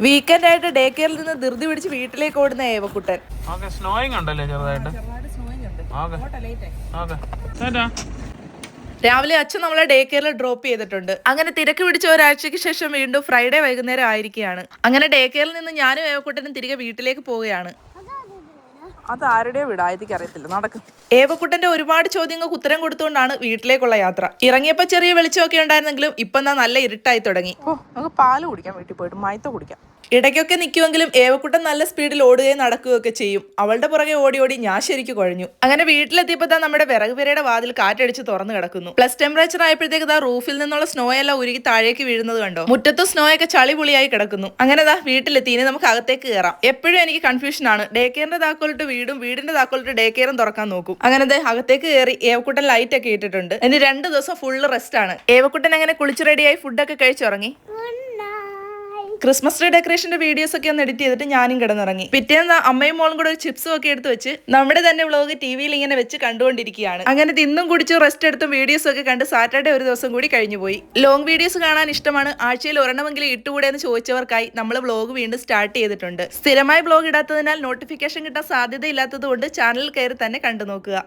Weekend ആയിട്ട് day കെയറിൽ നിന്ന് ധൃതി പിടിച്ച് വീട്ടിലേക്ക് ഓടുന്ന ഏവക്കുട്ടൻ. സ്നോയിങ് ഉണ്ടല്ലേ ചെറുതായിട്ട്? രാവിലെ അച്ഛൻ നമ്മളെ ഡേ കെയറിൽ ഡ്രോപ്പ് ചെയ്തിട്ടുണ്ട്. അങ്ങനെ തിരക്ക് പിടിച്ച ഒരാഴ്ചയ്ക്ക് ശേഷം വീണ്ടും ഫ്രൈഡേ വൈകുന്നേരം ആയിരിക്കുകയാണ്. അങ്ങനെ ഡേ കെയറിൽ നിന്ന് ഞാനും ഏവക്കുട്ടനും തിരികെ വീട്ടിലേക്ക് പോവുകയാണ്. അത് ആരുടെയോ വീടാ നടക്കും. ഏവക്കുട്ടന്റെ ഒരുപാട് ചോദ്യങ്ങൾക്ക് ഉത്തരം കൊടുത്തുകൊണ്ടാണ് വീട്ടിലേക്കുള്ള യാത്ര. ഇറങ്ങിയപ്പോ ചെറിയ വെളിച്ചമൊക്കെ ഉണ്ടായിരുന്നെങ്കിലും ഇപ്പൊ എന്നാ നല്ല ഇരുട്ടായി തുടങ്ങി. ഓ നമുക്ക് പാൽ കുടിക്കാം വീട്ടിൽ പോയിട്ട് മയത്ത കുടിക്കാം. ഇടയ്ക്കൊക്കെ നിൽക്കുമെങ്കിലും ഏവക്കുട്ടൻ നല്ല സ്പീഡിൽ ഓടുകയും നടക്കുകയൊക്കെ ചെയ്യും. അവളുടെ പുറകെ ഓടി ഓടി ഞാൻ ശരിക്കും കുഴഞ്ഞു. അങ്ങനെ വീട്ടിലെത്തിയപ്പോൾ താ നമ്മുടെ വിറക് പെരയുടെ വാതിൽ കാറ്റടിച്ച് തുറന്നു കിടക്കുന്നു. പ്ലസ് ടെമ്പറേച്ചർ ആയപ്പോഴത്തേക്ക് താ റൂഫിൽ നിന്നുള്ള സ്നോ എല്ലാം ഉരുകി താഴേക്ക് വീഴുന്നത് കണ്ടോ? മുറ്റത്ത് സ്നോ ഒക്കെ ചളി പുളിയായി കിടക്കുന്നു. അങ്ങനെ താ വീട്ടിലെത്തി. ഇനി നമുക്ക് അകത്തേക്ക് കയറാം. എപ്പോഴും എനിക്ക് കൺഫ്യൂഷൻ ആണ്. ഡേ കെയറിന്റെ താക്കോലിട്ട് വീടും വീടിന്റെ താക്കോലിട്ട് ഡേ കെയറും തുറക്കാൻ നോക്കും. അങ്ങനെ അകത്തേക്ക് കയറി ഏവക്കുട്ടൻ ലൈറ്റ് ഒക്കെ ഇട്ടിട്ടുണ്ട്. ഇനി രണ്ട് ദിവസം ഫുള്ള് റെസ്റ്റ് ആണ്. ഏവക്കുട്ടൻ അങ്ങനെ കുളിച്ച് റെഡിയായി ഫുഡൊക്കെ കഴിച്ചുറങ്ങി ക്രിസ്മസ് ട്രീ ഡെക്കറേഷന്റെ വീഡിയോസ് ഒക്കെ ഒന്ന് എഡിറ്റ് ചെയ്തിട്ട് ഞാനും കിടന്നിറങ്ങി. പിറ്റേന്ന് അമ്മയും മോളും കൂടെ ഒരു ചിപ്സും ഒക്കെ എടുത്ത് വെച്ച് നമ്മുടെ തന്നെ വ്ളോഗ് ടി വിയിൽ ഇങ്ങനെ വെച്ച് കണ്ടുകൊണ്ടിരിക്കുകയാണ്. അങ്ങനെ തിന്നും കുടിച്ചും റെസ്റ്റ് എടുത്തും വീഡിയോസ് ഒക്കെ കണ്ട് സാറ്റർഡേ ഒരു ദിവസം കൂടി കഴിഞ്ഞു പോയി. ലോങ് വീഡിയോസ് കാണാൻ ഇഷ്ടമാണ്. ആഴ്ചയിൽ ഒരെണ്ണമെങ്കിലും ഇട്ടുകൂടെ എന്ന് ചോദിച്ചവർക്കായി നമ്മൾ വ്ളോഗ് വീണ്ടും സ്റ്റാർട്ട് ചെയ്തിട്ടുണ്ട്. സ്ഥിരമായി വ്ളോഗ് ഇടാത്തതിനാൽ നോട്ടിഫിക്കേഷൻ കിട്ടാൻ സാധ്യതയില്ലാത്തത് കൊണ്ട് ചാനൽ കയറി തന്നെ കണ്ടു നോക്കുക